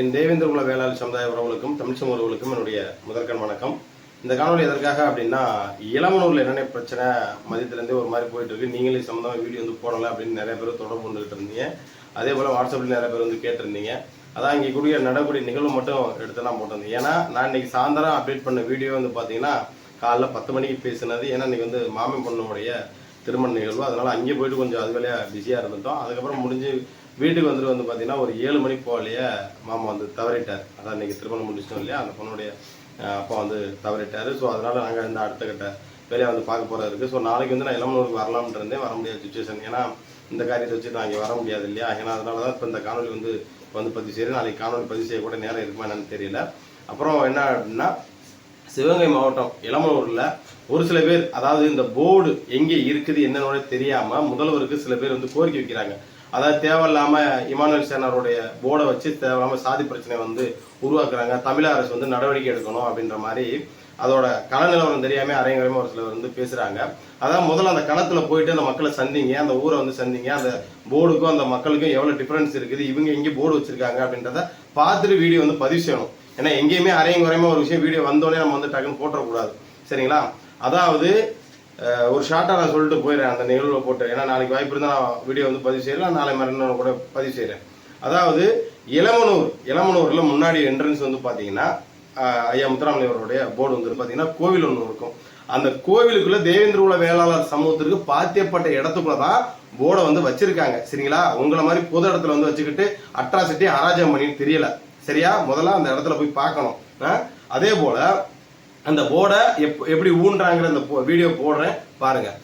என் தேவேந்திர குல வேளாளர் சமுதாய உறவுகளுக்கும் தமிழ் சமூக உறவுகளுக்கும் என்னுடைய முதற்கண் வணக்கம். இந்த காணொலி எதற்காக அப்படின்னா இளமனூரில் என்னென்ன பிரச்சனை மதியத்துலேருந்தே ஒரு மாதிரி போயிட்டு இருக்கு நீங்களே சம்மந்தமாக வீடியோ வந்து போடலை அப்படின்னு நிறைய பேர் தொடர்பு கொண்டுகிட்டு இருந்தீங்க. அதே போல் வாட்ஸ்அப்பில் நிறைய பேர் வந்து கேட்டிருந்தீங்க. அதான் இங்கே கூடிய நடக்கூடிய நிகழ்வு மட்டும் எடுத்து நான் போட்டிருந்தேன். ஏன்னா நான் இன்னைக்கு சாயந்தரம் அப்டேட் பண்ண வீடியோ வந்து பார்த்தீங்கன்னா காலைல பத்து மணிக்கு பேசினது. ஏன்னா இன்னைக்கு வந்து மாமி பொண்ணுடைய திருமண நிகழ்வு. அதனால் அங்கே போயிட்டு கொஞ்சம் அது வேலையாக பிஸியாக இருந்துட்டோம். அதுக்கப்புறம் முடிஞ்சு வீட்டுக்கு வந்துட்டு வந்து பார்த்தீங்கன்னா ஒரு ஏழு மணி போகலையே மாமா வந்து தவறிட்டார். அதான் இன்றைக்கி திருமணம் முடிச்சிட்டோம் இல்லையா? அந்த பொண்ணுடைய அப்பா வந்து தவறிட்டார். ஸோ அதனால் நாங்கள் இந்த அடுத்த கட்ட வேலையை வந்து பார்க்க போகிறது இருக்குது ஸோ நாளைக்கு வந்து நான் இளமனூருக்கு வரலாம்னு இருந்தேன். வர முடியாத சுச்சுவேஷன் ஏன்னா இந்த காரியத்தை வச்சு நான் இங்கே வர முடியாது இல்லையா? ஏன்னா அதனால தான் இப்போ இந்த காணொலி வந்து வந்து பதிவு செய்கிறேன் நாளைக்கு காணொலி பதிவு செய்ய கூட நேரம் இருக்குமா என்னன்னு தெரியல. அப்புறம் என்ன அப்படின்னா சிவகங்கை மாவட்டம் இளமனூரில் ஒரு சில பேர் அதாவது இந்த போர்டு எங்கே இருக்குது என்னன்னு தெரியாமல் முதல்வருக்கு சில பேர் வந்து கோரிக்கை வைக்கிறாங்க. அதாவது தேவையில்லாம இமானுவேல் சேனருடைய போர்டை வச்சு தேவையில்லாம சாதி பிரச்சனை வந்து உருவாக்குறாங்க. தமிழக அரசு வந்து நடவடிக்கை எடுக்கணும் அப்படின்ற மாதிரி அதோட கள நிலவரம் தெரியாம அரையங்கரமா ஒரு சிலர் வந்து பேசுறாங்க. அதான் முதல்ல அந்த களத்துல போயிட்டு அந்த மக்களை சந்திங்க அந்த ஊரை வந்து சந்திங்க அந்த போர்டுக்கும் அந்த மக்களுக்கும் எவ்வளவு டிஃபரன்ஸ் இருக்குது இவங்க எங்கே போர்டு வச்சிருக்காங்க அப்படின்றத பார்த்துட்டு வீடியோ வந்து பதிவு செய்யணும். ஏன்னா எங்கேயுமே அரையும் குறையுமா ஒரு விஷயம் வீடியோ வந்தோடனே நம்ம வந்து டக்குன்னு போட்டுறக்கூடாது. சரிங்களா? அதாவது ஒரு ஷார்ட்டாக நான் சொல்லிட்டு போயிடுறேன் அந்த நிகழ்வில் போட்டு. ஏன்னா நாளைக்கு வாய்ப்பு இருந்தால் நான் வீடியோ வந்து பதிவு செய்யலாம் நாளை மறுநாள் கூட பதிவு செய்கிறேன் அதாவது இளமனூர் இளமனூரில் முன்னாடி என்ட்ரன்ஸ் வந்து பார்த்தீங்கன்னா ஐயா முத்துராமலிங்க அவருடைய போர்டு வந்து பார்த்தீங்கன்னா கோவில் ஒன்று இருக்கும். அந்த கோவிலுக்குள்ள தேவேந்திர உல வேளாளர் சமூகத்திற்கு பாத்தியப்பட்ட இடத்துக்குள்ள தான் போர்டை வந்து வச்சிருக்காங்க. சரிங்களா? உங்களை மாதிரி பொது இடத்துல வந்து வச்சுக்கிட்டு அட்ராசிட்டி அராஜகம் பண்ணின்னு தெரியல. சரியா? முதல்ல அந்த இடத்துல போய் பார்க்கணும். அதே போல அந்த போர்டை எப் எப்படி ஊன்றாங்கிற அந்த போ- வீடியோ போடுறேன் பாருங்கள்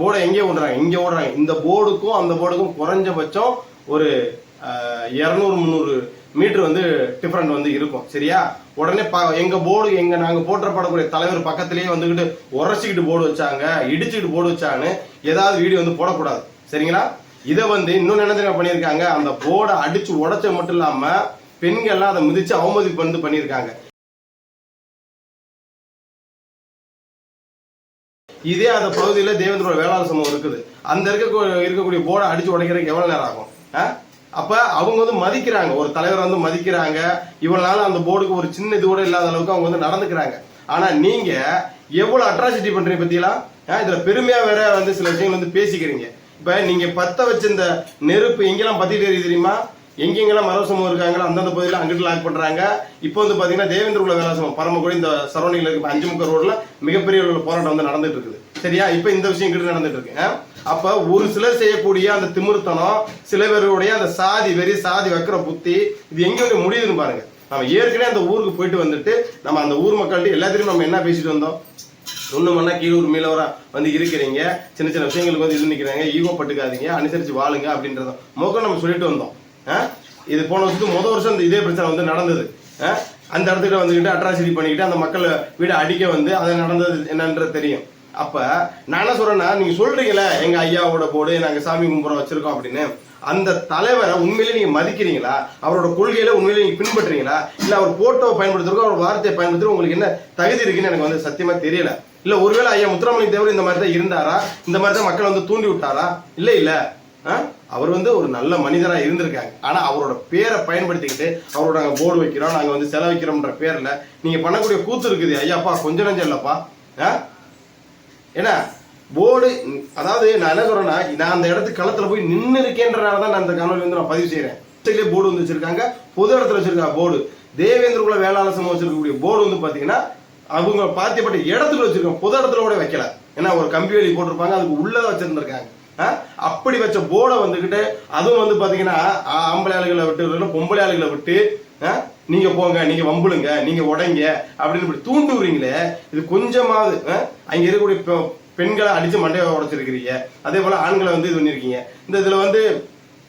போர்டை எங்கே ஓடுறாங்க இங்கே ஓடுறாங்க இந்த போர்டுக்கும் அந்த போர்டுக்கும் குறைஞ்சபட்சம் ஒரு இரநூறு முந்நூறு மீட்டர் வந்து டிஃப்ரெண்ட் வந்து இருக்கும். சரியா? உடனே ப எங்கள் போர்டு எங்கள் நாங்கள் போற்றப்படக்கூடிய தலைவர் பக்கத்துலேயே வந்துக்கிட்டு உரைச்சிக்கிட்டு போர்டு வச்சாங்க இடிச்சுக்கிட்டு போர்டு வச்சாங்கன்னு ஏதாவது வீடியோ வந்து போடக்கூடாது. சரிங்களா? இதை வந்து இன்னொன்று என்ன தெரியுமா பண்ணியிருக்காங்க? அந்த போர்டை அடித்து உடச்ச மட்டும் இல்லாமல் பெண்கள்லாம் அதை மிதித்து அவமதிப்பு வந்து பண்ணியிருக்காங்க. இதே அந்த பகுதியில் தேவேந்திரோட வேளாண் சமூகம் இருக்குது. அந்த இருக்க இருக்கக்கூடிய போர்டை அடிச்சு உடைக்கிறதுக்கு எவ்வளோ நேரம் ஆகும்? ஆ? அவங்க வந்து மதிக்கிறாங்க. ஒரு தலைவர் வந்து மதிக்கிறாங்க. இவ்வளோ நாள் அந்த போர்டுக்கு ஒரு சின்ன இது கூட இல்லாத அளவுக்கு அவங்க வந்து நடந்துக்கிறாங்க. ஆனா நீங்க எவ்வளவு அட்ராசிட்டி பண்றீங்க பத்தியெல்லாம் ஆ, இதுல பெருமையா வேற வந்து சில விஷயங்கள் வந்து பேசிக்கிறீங்க. இப்ப நீங்க பத்த வச்சிருந்த நெருப்பு எங்கெல்லாம் பத்திட்டு எரியுது தெரியுமா? எங்கெங்கெல்லாம் மரபு இருக்காங்களோ அந்தந்த பகுதியில் அங்கிட்டு லாக் பண்ணுறாங்க இப்போ வந்து பார்த்தீங்கன்னா தேவேந்திர உள்ள வேலாசமம் பரமக்குடி இந்த சரௌண்டிங்கில் இருக்க அஞ்சு முக்க ரோடில் மிகப்பெரிய போராட்டம் வந்து நடந்துட்டு இருக்குது. சரியா? இப்போ இந்த விஷயம் கிட்ட நடந்துட்டு இருக்கு. அப்போ ஒரு சிலர் செய்யக்கூடிய அந்த திமிர்த்தனம் சில பேருடைய அந்த சாதி வெறி சாதி வைக்கிற புத்தி இது எங்கே வந்து முடியுதுன்னு பாருங்க. நம்ம ஏற்கனவே அந்த ஊருக்கு போயிட்டு வந்துட்டு நம்ம அந்த ஊர் மக்கள்கிட்ட எல்லாத்தையும் நம்ம என்ன பேசிட்டு வந்தோம்? ஒன்று மண்ணா கீழூர் மீளவராக வந்து இருக்கிறீங்க. சின்ன சின்ன விஷயங்களுக்கு வந்து இது நிற்கிறாங்க ஈகோ பட்டுக்காதீங்க. அனுசரித்து வாழுங்க அப்படின்றத முகம் நம்ம சொல்லிட்டு வந்தோம். இது போன வருஷத்துக்கு முதல் வருஷம் இந்த இதே பிரச்சனை வந்து நடந்தது. ஆ? அந்த இடத்துக்கிட்ட வந்துக்கிட்டு அட்ராசிட்டி பண்ணிக்கிட்டு அந்த மக்கள் வீடு அடிக்க வந்து அதை நடந்தது என்னன்றது தெரியும். அப்போ நான் என்ன சொல்கிறேன்னா நீங்கள் சொல்கிறீங்களே எங்கள் ஐயாவோட போடு நாங்கள் சாமி கும்புறம் வச்சுருக்கோம் அப்படின்னு. அந்த தலைவரை உண்மையிலேயே நீங்கள் மதிக்கிறீங்களா? அவரோட கொள்கையில உண்மையிலேயே நீங்கள் பின்பற்றுறீங்களா? இல்லை அவர் போட்டோவை பயன்படுத்துறதுக்கோ அவர் வார்த்தையை பயன்படுத்துறதுக்கு உங்களுக்கு என்ன தகுதி இருக்குன்னு எனக்கு வந்து சத்தியமாக தெரியல. இல்லை ஒருவேளை ஐயா முத்துராமலிங்க தேவர் இந்த மாதிரி தான் இருந்தாரா? இந்த மாதிரி தான் மக்களை வந்து தூண்டி விட்டாரா? இல்லை இல்லை. ஆ? அவர் வந்து ஒரு நல்ல மனிதராக இருந்திருக்காங்க. ஆனால் அவரோட பேரை பயன்படுத்திக்கிட்டு அவரோட நாங்கள் போர்டு வைக்கிறோம் நாங்கள் வந்து செலவு வைக்கிறோம்ன்ற பேரில் நீங்கள் பண்ணக்கூடிய கூத்து இருக்குது. ஐயாப்பா கொஞ்சம் நஞ்சம் இல்லைப்பா. ஆ? ஏன்னா போர்டு அதாவது நான் என்ன சொல்கிறேன்னா நான் அந்த இடத்துக்கு களத்தில் போய் நின்று இருக்கேன்றனால தான் நான் இந்த கனவு வந்து நான் பதிவு செய்கிறேன் சைட்லயே போர்டு வந்து வச்சுருக்காங்க பொது இடத்துல வச்சிருக்காங்க போர்டு தேவேந்திர குல வச்சுருக்கக்கூடிய சமூகம் போர்டு வந்து பார்த்தீங்கன்னா அவங்க பாத்தியப்பட்ட இடத்துல வச்சுருக்கோம். பொது இடத்துல கூட வைக்கல. ஏன்னா ஒரு கம்பி வேலி போட்டிருப்பாங்க அதுக்கு உள்ளதான் வச்சுருந்துருக்காங்க. அப்படி வச்ச போர்டை வந்துக்கிட்டு அதுவும் வந்து பார்த்தீங்கன்னா ஆம்பளை ஆளுகளை விட்டு இல்லைன்னா பொம்பளை ஆளுகளை விட்டு ஆ? நீங்க போங்க நீங்க வம்புளுங்க நீங்க உடைங்க அப்படின்னு இப்படி தூண்டு விடுறீங்களே இது கொஞ்சமாவது ஆ? அங்க இருக்கக்கூடிய பெ- பெண்களை அடிச்சு மண்டையை உடைச்சிருக்கிறீங்க அதே போல ஆண்களை வந்து இது பண்ணிருக்கீங்க இந்த இதுல வந்து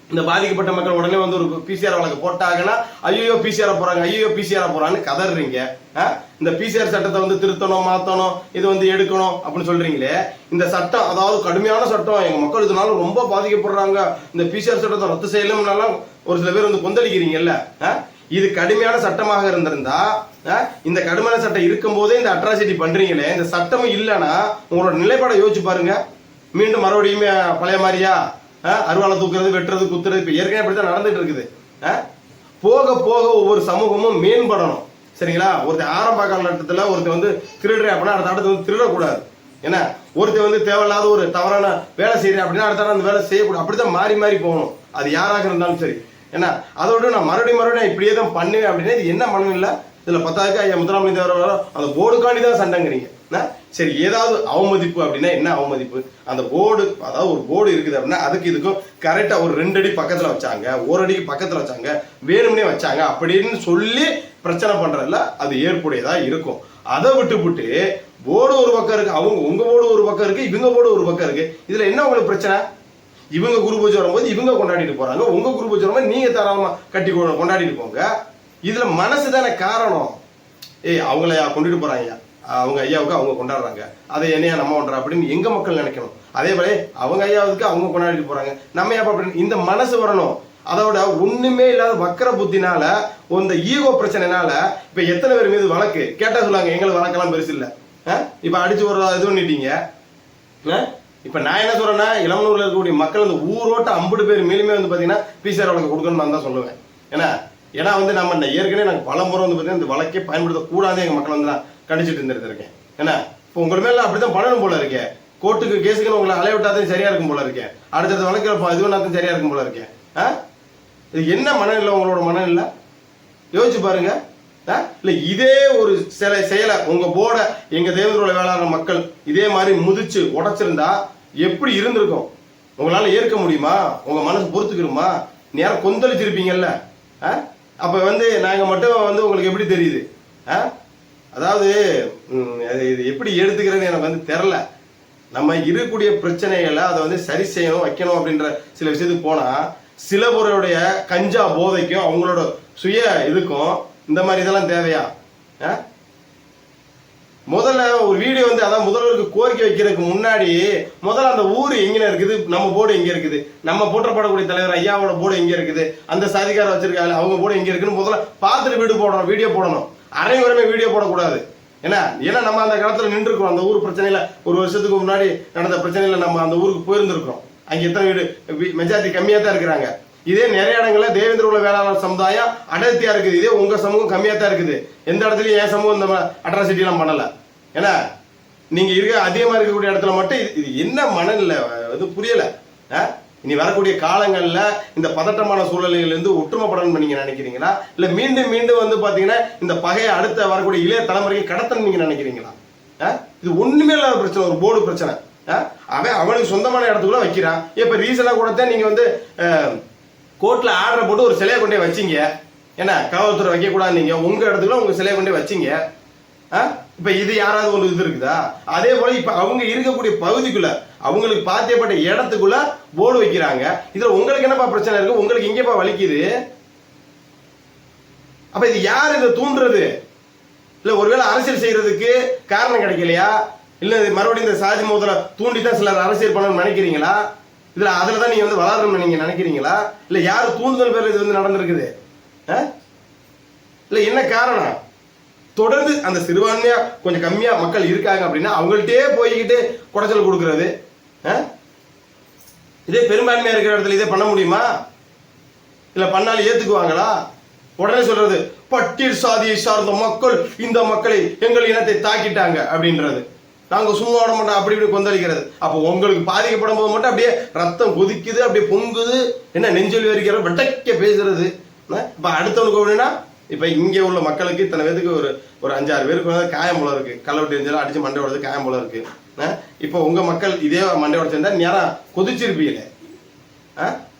இந்த பாதிக்கப்பட்ட மக்கள் உடனே வந்து ஒரு பிசிஆர் வழக்கு போட்டாங்கன்னா ஐயோ பிசிஆர் போறாங்க ஐயோ பிசிஆர் போறான்னு கதறீங்க ஆ? இந்த பிசிஆர் சட்டத்தை வந்து திருத்தணும் மாத்தணும் இது வந்து எடுக்கணும் அப்படின்னு சொல்றீங்களே இந்த சட்டம் அதாவது கடுமையான சட்டம் எங்க மக்கள் இதனால ரொம்ப பாதிக்கப்படுறாங்க இந்த பிசிஆர் சட்டத்தை ரத்து செய்யணும்னாலாம் ஒரு சில பேர் வந்து கொந்தளிக்கிறீங்கல்ல ஆ? இது கடுமையான சட்டமாக இருந்திருந்தா ஆ? இந்த கடுமையான சட்டம் இருக்கும் போதே இந்த அட்ராசிட்டி பண்றீங்களே இந்த சட்டமும் இல்லைன்னா உங்களோட நிலைப்பாடை யோசிச்சு பாருங்க மீண்டும் மறுபடியும் பழைய மாதிரியா ஆ? அருவாளை தூக்குறது வெட்டுறது குத்துறது இப்போ ஏற்கனவே தான் நடந்துட்டு இருக்குது. ஆ? போக போக ஒவ்வொரு சமூகமும் மேம்படணும். சரிங்களா? ஒருத்தர் ஆரம்ப காலகட்டத்தில் ஒருத்தர் வந்து திருடுறேன் அப்படின்னா அடுத்த அடுத்து வந்து திருடக்கூடாது. என்ன? ஒருத்தன் வந்து தேவையில்லாத ஒரு தவறான வேலை செய்கிறேன் அப்படின்னா அடுத்த அந்த வேலை செய்யக்கூடாது. அப்படி தான் மாறி மாறி போகணும். அது யாராக இருந்தாலும் சரி. ஏன்னா அதோட நான் மறுபடியும் மறுபடியும் இப்படியே தான் பண்ணுவேன் அப்படின்னா இது என்ன மனம் இல்லை இதில் பத்தாயிரம் ஐயா முத்துராமலிங்க தேவர் அந்த போர்டுக்காண்டி தான் சண்டைங்கிறீங்க. சரி ஏதாவது அவமதிப்பு அப்படின்னா என்ன அவமதிப்பு? அந்த போர்டு அதாவது ஒரு போர்டு இருக்குது அப்படின்னா அதுக்கு இதுக்கும் கரெக்டாக ஒரு ரெண்டு அடி பக்கத்தில் வச்சாங்க ஒரு அடிக்கு பக்கத்தில் வச்சாங்க வேணும்னே வச்சாங்க அப்படின்னு சொல்லி பிரச்சனை பண்ணுறதுல அது ஏற்புடையதாக இருக்கும். அதை விட்டுப்புட்டு போர்டு ஒரு பக்கம் இருக்கு அவங்க உங்க போர்டு ஒரு பக்கம் இருக்கு இவங்க போர்டு ஒரு பக்கம் இருக்கு. இதுல என்ன உங்களுக்கு பிரச்சனை? இவங்க குரு பூஜை வரும்போது இவங்க கொண்டாடிட்டு போறாங்க உங்க குரு பூஜை வரும்போது நீங்க தாராளமா கட்டி கொண்டாடிட்டு போங்க. இதுல மனசு தானே காரணம்? ஏய் அவங்கள கொண்டுட்டு போறாங்க? அவங்க ஐயாவுக்கு அவங்க கொண்டாடுறாங்க. அதை என்னையா நம்ம கொண்டாடுற அப்படின்னு எங்கள் மக்கள் நினைக்கணும். அதே போல அவங்க ஐயாவுக்கு அவங்க கொண்டாடிட்டு போகிறாங்க நம்ம ஏன் அப்படின்னு இந்த மனசு வரணும். அதோட ஒண்ணுமே இல்லாத வக்கர புத்தினால இந்த ஈகோ பிரச்சனைனால இப்ப எத்தனை பேர் மீது வழக்கு? கேட்டா சொல்லுவாங்க எங்களுக்கு வழக்கெல்லாம் பெருசு இல்லை. ஆ? இப்ப அடிச்சு ஒரு இது பண்ணிட்டீங்க. இப்ப நான் என்ன சொல்றேன்னா இளமனூர்ல இருக்கக்கூடிய மக்கள் அந்த ஊரோட்ட ஐம்பது பேர் மேலுமே வந்து பாத்தீங்கன்னா பிசிஆர் வழக்கு கொடுக்கணும்னு தான் சொல்லுவேன். ஏன்னா ஏன்னா வந்து நம்ம ஏற்கனவே நாங்கள் பல முறை வந்து பார்த்தீங்கன்னா இந்த வழக்கே பயன்படுத்தக்கூடாது எங்கள் மக்கள் வந்து நான் கடிச்சிட்டு இருந்திருக்கேன் என்ன இப்போ உங்க மேல அப்படிதான் பண்ணணும் போல இருக்கேன் கோர்ட்டுக்கு கேஸுக்கு உங்களை அலைய விட்டாதான் சரியா இருக்கும் போல இருக்கேன் அடுத்தடுத்த வழக்கில் இது பண்ணாதான் சரியா இருக்கும் போல இருக்கேன் ஆ? இது என்ன மனநிலை உங்களோட மனநிலை? யோசிச்சு பாருங்க. ஆ? இதே ஒரு சில செயலை உங்க போர்டை எங்க தேவதூர வேளாண் மக்கள் இதே மாதிரி முதிச்சு உடைச்சிருந்தா எப்படி இருந்திருக்கும்? உங்களால ஏற்க முடியுமா? உங்க மனசு பொறுத்துக்கணுமா நேரம் கொந்தளிச்சிருப்பீங்கல்ல. ஆ? அப்ப வந்து நாங்க மட்டும் வந்து உங்களுக்கு எப்படி தெரியுது? ஆ? அதாவது அது இது எப்படி எடுத்துக்கிறேன்னு எனக்கு வந்து தெரில நம்ம இருக்கக்கூடிய பிரச்சனைகளை அதை வந்து சரி செய்யணும் வைக்கணும் அப்படின்ற சில விஷயத்துக்கு போனால் சில கஞ்சா போதைக்கும் அவங்களோட சுய இதுக்கும் இந்த மாதிரி இதெல்லாம் தேவையா? ஆ? முதல்ல ஒரு வீடியோ வந்து அதான் முதல்வருக்கு கோரிக்கை வைக்கிறதுக்கு முன்னாடி முதல்ல அந்த ஊர் எங்கே இருக்குது? நம்ம போர்டு எங்கே இருக்குது? நம்ம போற்றப்படக்கூடிய தலைவர் ஐயாவோட போர்டு எங்கே இருக்குது? அந்த சாதிக்கார வச்சிருக்காங்க அவங்க போர்டு எங்கே இருக்குன்னு முதல்ல பார்த்துட்டு வீடு போடணும் வீடியோ போடணும். அரைவரமே வீடியோ போடக்கூடாது. ஏன்னா ஏன்னா நம்ம அந்த காலத்தில் நின்றுருக்கோம். அந்த ஊர் பிரச்சனையில் ஒரு வருஷத்துக்கு முன்னாடி நடந்த பிரச்சனையில் நம்ம அந்த ஊருக்கு போயிருந்திருக்கிறோம். அங்கே எத்தனை வீடு? மெஜாரிட்டி கம்மியாக தான் இருக்கிறாங்க. இதே நிறைய இடங்களில் தேவேந்திர உள்ள வேளாளர் சமுதாயம் அடர்த்தியாக இருக்குது. இதே உங்கள் சமூகம் கம்மியாக தான் இருக்குது. எந்த இடத்துலையும் என் சமூகம் இந்த அட்ராசிட்டிலாம் பண்ணலை. ஏன்னா நீங்கள் இருக்க அதிகமாக இருக்கக்கூடிய இடத்துல மட்டும் இது- என்ன மனநிலை? இது புரியலை. ஆ? இனி வரக்கூடிய காலங்களில் இந்த பதட்டமான சூழ்நிலையில ஒற்றுமைப்படணும்னு நீங்கள் நினைக்கிறீங்களா? இல்லை மீண்டும் மீண்டும் வந்து பார்த்தீங்கன்னா இந்த பகையை அடுத்த வரக்கூடிய இளைய தலைமுறைக்கு கடத்தணும் நீங்கள் நினைக்கிறீங்களா? ஆ? இது ஒண்ணுமே இல்லாத பிரச்சனை ஒரு போர்டு பிரச்சனை. ஆ? அவன் அவனுக்கு சொந்தமான இடத்துக்குள்ள வைக்கிறான் இப்போ ரீசனாக கூட தான் நீங்கள் வந்து கோர்ட்டில் ஆர்டர் போட்டு ஒரு சிலையை கொண்டே வச்சீங்க. என்ன? காவல்துறை வைக்கக்கூடாது நீங்கள் உங்கள் இடத்துக்குள்ள உங்கள் சிலையை கொண்டே வச்சீங்க. ஆ? இப்ப இது யாராவது ஒரு இது இருக்குதா? அதே போல இப்ப அவங்க இருக்கக்கூடிய பகுதிக்குள்ள அவங்களுக்கு பாத்தியப்பட்ட இடத்துக்குள்ள போர்டு வைக்கிறாங்க. இதுல உங்களுக்கு என்னப்பா பிரச்சனை இருக்கு? உங்களுக்கு எங்கேப்பா வலிக்குது? அப்ப இது யார் இதை தூண்டுறது? இல்ல ஒருவேளை அரசியல் செய்யறதுக்கு காரணம் கிடைக்கலையா? இல்ல இது மறுபடியும் இந்த சாதி மோதலை தூண்டி தான் சிலர் அரசியல் பண்ணணும்னு நினைக்கிறீங்களா? இதுல அதில் தான் நீங்க வந்து வளரணும்னு நீங்க நினைக்கிறீங்களா? இல்ல யார் தூண்டுதல் பேர் இது வந்து நடந்திருக்குது? ஆ? இல்ல என்ன காரணம்? தொடர்ந்து அந்த சிறுபான்மையா கொஞ்சம் கம்மியா மக்கள் இருக்காங்க அப்படின்னா அவங்கள்ட்டே போய்கிட்டு குடைச்சல் கொடுக்கறது. ஆ? இதே பெரும்பான்மையா இருக்கிற இடத்துல இதே பண்ண முடியுமா? இல்ல பண்ணாலும் ஏத்துக்குவாங்களா? உடனே சொல்றது பட்டியல் சாதியை சார்ந்த மக்கள் இந்த மக்களை எங்கள் இனத்தை தாக்கிட்டாங்க அப்படின்றது. நாங்க சும்மா விட மாட்டோம் அப்படி இப்படி கொந்தளிக்கிறது. அப்போ உங்களுக்கு பாதிக்கப்படும் போது மட்டும் அப்படியே ரத்தம் கொதிக்குது அப்படியே பொங்குது. என்ன நெஞ்சொலி வரிக்கிற வெட்டைக்க பேசுறது. என்ன? இப்ப அடுத்தவனுக்கு அப்படின்னா இப்போ இங்கே உள்ள மக்களுக்கு இத்தனை பேருக்கு ஒரு ஒரு அஞ்சாறு பேருக்கு வந்து காயம் போல இருக்கு. கள்ளவட்டி எரிஞ்சலாம் அடிச்சு மண்டை உடச்சு காயம் போல இருக்கு. இப்போ உங்க மக்கள் இதே மண்டை உடச்சிருந்தா நேரம் கொதிச்சிருப்பீங்களே.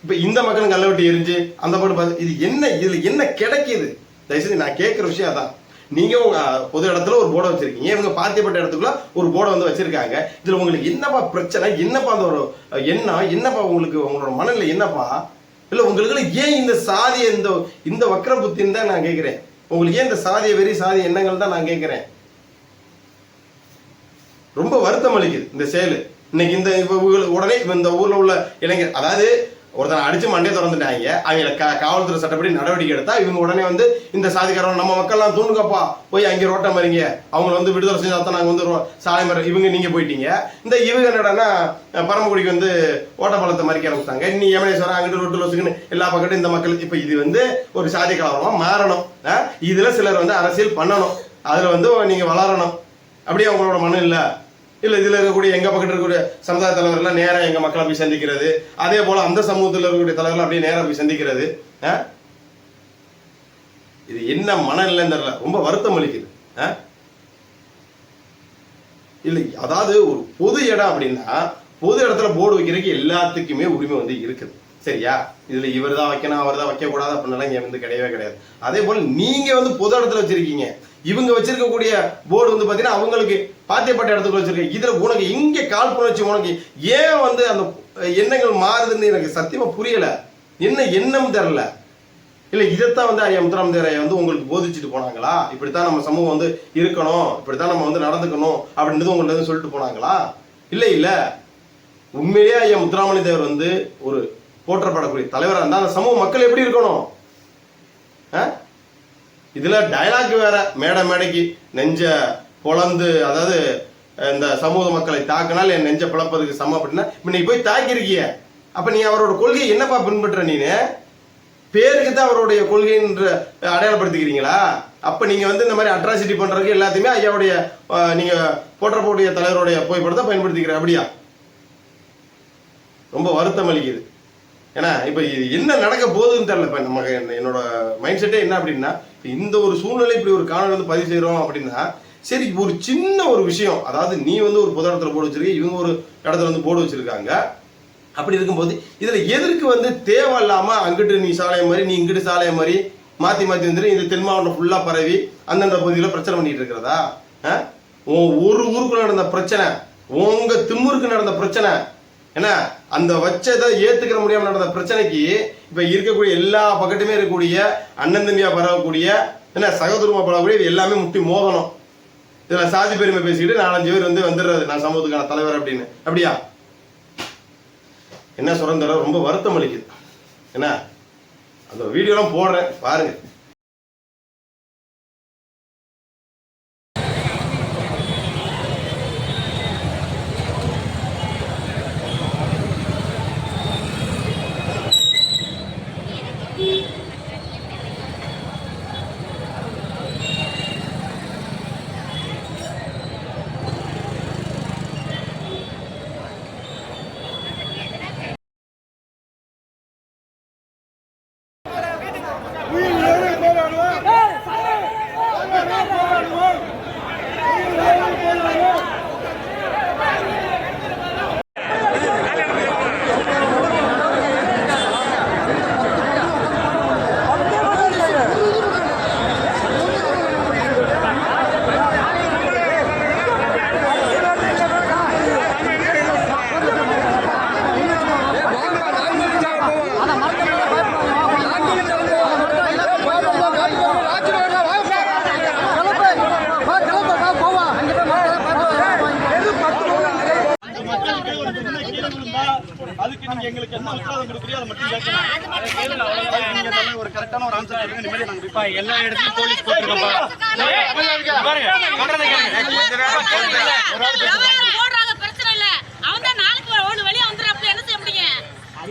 இப்போ இந்த மக்களும் கல்ல விட்டு எரிஞ்சு அந்த பாட்டு பார்த்து இது என்ன இதுல என்ன கிடைக்கிது? தயவுசெய்து நான் கேட்குற விஷயம் அதான். நீங்க உங்க பொது இடத்துல ஒரு போர்டை வச்சிருக்கீங்க. இவங்க பாத்தியப்பட்ட இடத்துக்குள்ள ஒரு போர்டை வந்து வச்சிருக்காங்க. இதுல உங்களுக்கு என்னப்பா பிரச்சனை? என்னப்பா அந்த ஒரு என்ன என்னப்பா உங்களுக்கு உங்களோட மனநிலை என்னப்பா? இல்ல உங்களுக்கு ஏன் இந்த சாதிய இந்த இந்த வக்கர புத்தின்னு தான் நான் கேட்கிறேன் உங்களுக்கு ஏன் இந்த சாதிய வெறி சாதிய எண்ணங்கள் தான் நான் கேட்கிறேன் ரொம்ப வருத்தம் அளிக்குது இந்த செயல். இன்னைக்கு இந்த இப்ப உடனே இந்த ஊர்ல உள்ள இளைஞர் அதாவது ஒருத்தன் அடிச்சு மண்டையை திறந்துட்டாங்க. அவங்கள க காவல்துறை சட்டப்படி நடவடிக்கை எடுத்தா இவங்க உடனே வந்து இந்த சாதிக்காரன் நம்ம மக்கள்லாம் தூண்டுங்கப்பா. போய் அங்கே ரோட்டை மாறிங்க. அவங்க வந்து விடுதலை செஞ்சா தான் நாங்கள் வந்து சாலை மரம் இவங்க நீங்கள் போயிட்டீங்க. இந்த இவங்க என்னடான்னா பரமக்குடிக்கு வந்து ஓட்டப்பாலத்தை மறிக்க ஆரம்பிச்சாங்க இன்னி யமனேஸ்வரம் அங்கிட்டு ரோட்டில் வச்சுக்கணும் எல்லா பக்கட்டும் இந்த மக்கள் இப்போ இது வந்து ஒரு சாதி கலவரமாக மாறணும். இதில் சிலர் வந்து அரசியல் பண்ணணும். அதில் வந்து நீங்கள் வளரணும். அப்படியே அவங்களோட மனம் இல்லை இல்லை இதில் இருக்கக்கூடிய எங்கள் பக்கத்தில் இருக்கக்கூடிய சமுதாய தலைவர்கள்லாம் நேராக எங்கள் மக்களை போய் சந்திக்கிறது. அதே போல் அந்த சமூகத்தில் இருக்கக்கூடிய தலைவர்கள் அப்படியே நேராக போய் சந்திக்கிறது. ஆ? இது என்ன மனநிலைன்னு தெரியல. ரொம்ப வருத்தம் அளிக்குது. ஆ? இல்லை அதாவது ஒரு பொது இடம் அப்படின்னா பொது இடத்துல போர்டு வைக்கிறதுக்கு எல்லாத்துக்குமே உரிமை வந்து இருக்குது. சரியா? இதுல இவர் தான் வைக்கணும் அவர் தான் வைக்க கூடாது இங்கே இங்க வந்து கிடையவே கிடையாது. அதே போல நீங்க வந்து பொது இடத்துல வச்சிருக்கீங்க. இவங்க வச்சிருக்கக்கூடிய போர்டு வந்து பார்த்தீங்கன்னா அவங்களுக்கு பாத்தியப்பட்ட இடத்துக்கு வச்சிருக்க இதில் உனக்கு இங்கே காழ்ப்புணர்ச்சி உனக்கு ஏன் வந்து அந்த எண்ணங்கள் மாறுதுன்னு எனக்கு சத்தியமாக புரியலை. என்ன எண்ணம் தெரில இல்லை இதைத்தான் வந்து ஐயா முத்துராமதேரையா வந்து உங்களுக்கு போதிச்சுட்டு போனாங்களா? இப்படித்தான் நம்ம சமூகம் வந்து இருக்கணும் இப்படித்தான் நம்ம வந்து நடந்துக்கணும் அப்படின்றது உங்கள்ட்ட சொல்லிட்டு போனாங்களா? இல்லை இல்லை. உண்மையிலேயே ஐயா முத்துராமலிங்க தேவர் வந்து ஒரு போற்றப்படக்கூடிய தலைவராக இருந்தால் அந்த சமூக மக்கள் எப்படி இருக்கணும்? ஆ? இதில் டயலாக் வேற மேடை மேடைக்கு நெஞ்ச பொளந்து அதாவது இந்த சமூக மக்களை தாக்கினால் என் நெஞ்ச பிளப்பதுக்கு சமம் அப்படின்னா இப்போ நீ போய் தாக்கியிருக்கிய. அப்போ நீ அவரோட கொள்கையை என்னப்பா பின்பற்ற நீனு? பேருக்கு தான் அவருடைய கொள்கைன்ற அடையாளப்படுத்திக்கிறீங்களா? அப்போ நீங்கள் வந்து இந்த மாதிரி அட்ராசிட்டி பண்ணுறதுக்கு எல்லாத்தையுமே ஐயாவுடைய நீங்கள் போற்றப்போடைய தலைவருடைய புகைப்படத்தை பயன்படுத்திக்கிற அப்படியா? ரொம்ப வருத்தம் அளிக்குது. ஏன்னா இப்போ இது என்ன நடக்க போகுதுன்னு தெரியல இப்போ நமக்கு என்ன- என்னோட மைண்ட் செட்டே என்ன அப்படின்னா இந்த ஒரு சூழ்நிலை இப்படி ஒரு காணொலி வந்து பதிவு செய்கிறோம் அப்படின்னா சரி ஒரு சின்ன ஒரு விஷயம் அதாவது நீ வந்து ஒரு பொது இடத்துல போர்டு வச்சிருக்க இவங்க ஒரு இடத்துல வந்து போர்டு வச்சிருக்காங்க அப்படி இருக்கும்போது இதில் எதற்கு வந்து தேவையில்லாம அங்கிட்டு நீ சாலை மாதிரி நீ இங்கிட்டு சாலை மாதிரி மாற்றி மாற்றி வந்துட்டு இது தென் மாவட்டம் ஃபுல்லாக பரவி அந்தந்த பகுதியில் பிரச்சனை பண்ணிட்டு இருக்கிறதா ஆ? உன் ஒரு ஊருக்குள்ள நடந்த பிரச்சனை உங்க திமுருக்கு நடந்த பிரச்சனை என்ன? அந்த வச்சதை ஏத்துக்கிற முடியாம நடந்த பிரச்சனைக்கு இப்ப இருக்கக்கூடிய எல்லா பக்கத்துமே இருக்கக்கூடிய அண்ணன் தம்பியா பரவக்கூடிய என்ன சகோதரமா பரவக்கூடிய எல்லாமே முட்டி மோதணும் இதுல சாதி பெருமை பேசிக்கிட்டு நாலஞ்சு பேர் வந்து வந்துடுறது நான் சமூகத்துக்கான தலைவர் அப்படின்னு. அப்படியா? என்ன சுரந்தர ரொம்ப வருத்தம் அளிக்குது. என்ன? அந்த வீடியோலாம் போடுறேன் பாருங்க. அதை மட்டும் நல்ல ஒரு கரெக்டான ஒரு ஆன்சர் கொடுங்க நிம்மதியா நாங்க போய் எல்லா இடத்துலயும் போலீஸ் போட்டுருக்கோம்பா பாருங்க சொல்றதை கேளுங்க. எவ்வளவு ஓடுறாங்க பிரச்சனை இல்ல அவன் தான் நாளைக்கு ஒண்ணு வெளியே வந்துடுறாப்ல என்ன செய்ய முடியும் ஐயா மாதிரி உள்ள எல்லாரும் சேர்ந்து ஒரு கோரிக்கை வைங்க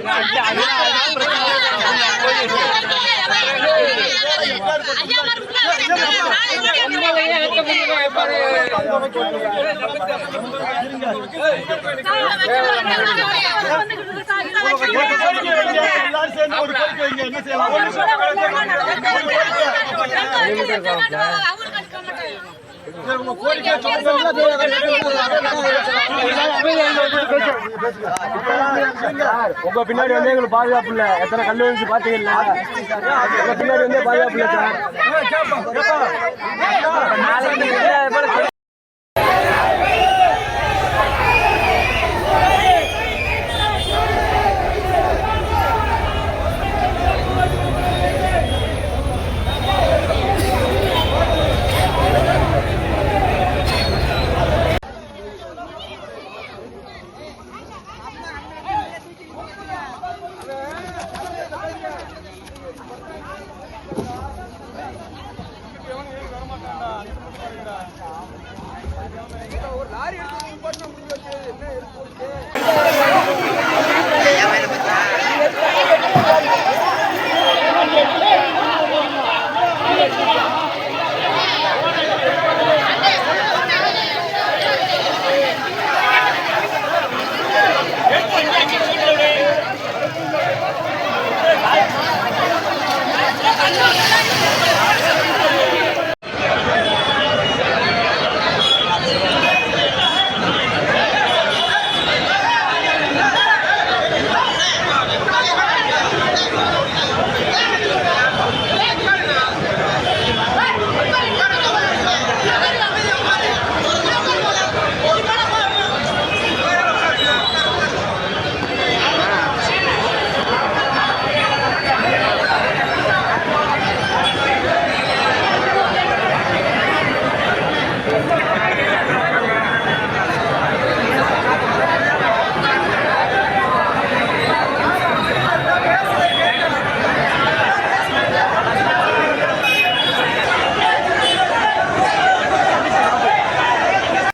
என்ன செய்யலாம் அவங்களுக்கு உங்க பின்னாடி வந்து எங்களுக்கு பாதுகாப்பு இல்ல. எத்தனை கல்லு வந்து பாத்தீங்கல்ல? உங்க பின்னாடி வந்து பாதுகாப்பு இல்ல சார்.